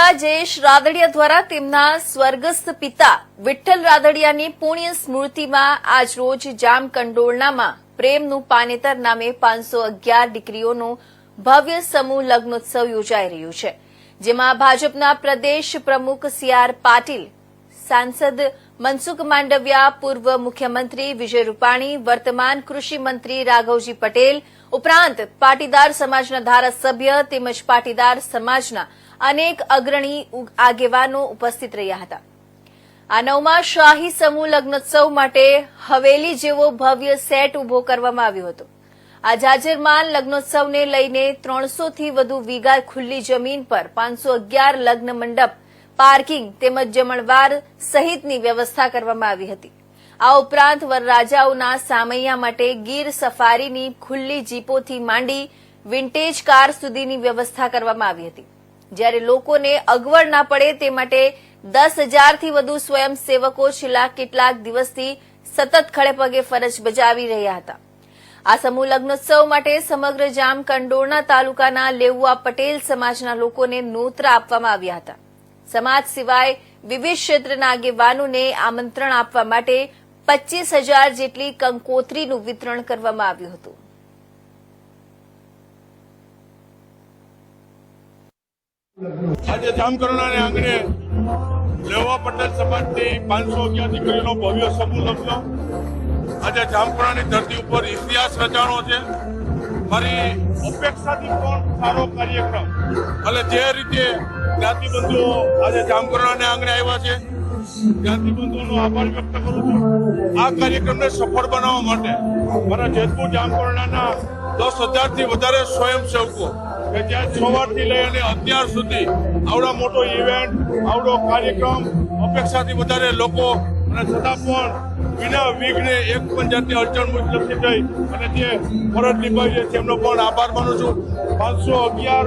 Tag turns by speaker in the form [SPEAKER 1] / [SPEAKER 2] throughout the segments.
[SPEAKER 1] પિતા જયેશ રાદડિયા દ્વારા તેમના સ્વર્ગસ્થ પિતા વિઠ્ઠલ રાદડિયાની પુણ્ય સ્મૃતિમાં આજરોજ જામકંડોળનામાં પ્રેમનું પાનેતર નામે પાંચસો અગિયાર દીકરીઓનું ભવ્ય સમૂહ લગ્નોત્સવ યોજાઈ રહ્યું છે, જેમાં ભાજપના પ્રદેશ પ્રમુખ સી આર પાટીલ, સાંસદ મનસુખ માંડવિયા, પૂર્વ મુખ્યમંત્રી વિજય રૂપાણી, વર્તમાન કૃષિ મંત્રી રાઘવજી પટેલ, ઉપરાંત પાટીદાર સમાજના ધારાસભ્ય તેમજ પાટીદાર સમાજના અનેક અગ્રણી આગેવાનો ઉપસ્થિત રહ્યા હતા. આ નવમા શાહી સમૂહ લગ્નોત્સવ માટે હવેલી જેવો ભવ્ય સેટ ઊભો કરવામાં આવ્યો હતો. આ જાજરમાન લગ્નોત્સવને લઈને ત્રણસોથી વધુ વીઘા ખુલ્લી જમીન પર પાંચસો અગિયાર લગ્ન મંડપ પાર્કિંગ તેમજ જમણવાર સહિતની વ્યવસ્થા કરવામાં આવી હતી. આ ઉપરાંત વરરાજાઓના સામૈયા માટે ગીર સફારીની ખુલ્લી જીપોથી માંડી વિન્ટેજ કાર સુધીની વ્યવસ્થા કરવામાં આવી હતી. જ્યારે લોકોને અગવડ ના પડે તે માટે દસ હજારથી વધુ સ્વયંસેવકો છેલ્લા કેટલાક દિવસથી સતત ખડેપગે ફરજ બજાવી રહ્યા હતા. આ સમૂહ લગ્નોત્સવ માટે સમગ્ર જામ કંડોરણા તાલુકાના લેવુઆ પટેલ સમાજના લોકોને નોતરા આપવામાં આવ્યા હતા. સમાજ સિવાય વિવિધ ક્ષેત્રના આગેવાનોને આમંત્રણ આપવા માટે પચીસ હજાર જેટલી કંકોત્રીનું વિતરણ કરવામાં આવ્યું હતું.
[SPEAKER 2] આજે જામકરણાને આંગણે લેવા પટેલ સમાજની પાંચસો અગિયાર દીકરીનો ભવ્ય સમૂહ લગ્ન આજે જામકરણાની ધરતી ઉપર ઇતિહાસ રચાણો છે. મારી અપેક્ષાથી પણ સારો કાર્યક્રમ. એટલે જે રીતે જ્ઞાતિબંધુઓ આજે જામકરણાને આંગણે આવ્યા છે. જ્ઞાતિબંધુઓનો આભાર વ્યક્ત કરું છું. આ કાર્યક્રમને સફળ બનાવવા માટે મારા જેતપુર જામકરણાના દસ હજારથી વધારે સ્વયંસેવકો કે જ્યાં સવારથી લઈ અને અત્યાર સુધી આવડો મોટો ઇવેન્ટ આવડો કાર્યક્રમ, અપેક્ષાથી વધારે લોકો અને છતાં પણ વિના વિઘ્ને એક પણ જાતની અડચણ નથી થઈ અને જે ફરજ નિભાવી છે તેમનો પણ આભાર માનું છું. પાંચસો અગિયાર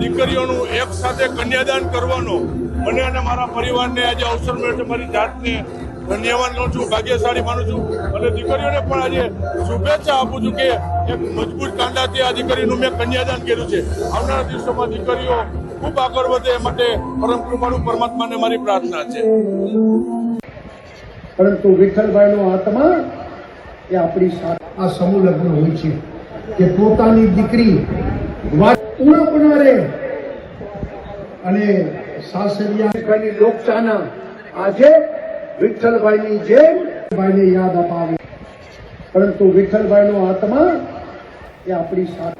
[SPEAKER 2] દીકરીઓનું એક સાથે કન્યાદાન કરવાનો મને અને મારા પરિવારને આજે અવસર મળ્યો છે. મારી જાતને ધન્યવાદ લઉં છું, ભાગ્યશાળી માનું છું. અને દીકરીઓને પણ આજે શુભેચ્છા આપું છું કે એક મજબૂત કાંડાથી આ દીકરીનું મેં કન્યાદાન કર્યું છે. આવનારા દિવસોમાં દીકરીઓ ખૂબ આગળ વધે એ માટે પરમ કૃપાળુ પરમાત્માને મારી પ્રાર્થના છે.
[SPEAKER 3] પરંતુ વિઠ્ઠલભાઈનો આત્મા એ આપણી આ સમૂહ લગ્ન હોય છે કે પોતાની દીકરી ઉણપનારે અને સાસરિયાની લોકચાના આજે વિઠ્ઠલભાઈની જેમ ભાઈને યાદ અપાવે. પરંતુ વિઠ્ઠલભાઈનો આત્મા એ આપણી સાથે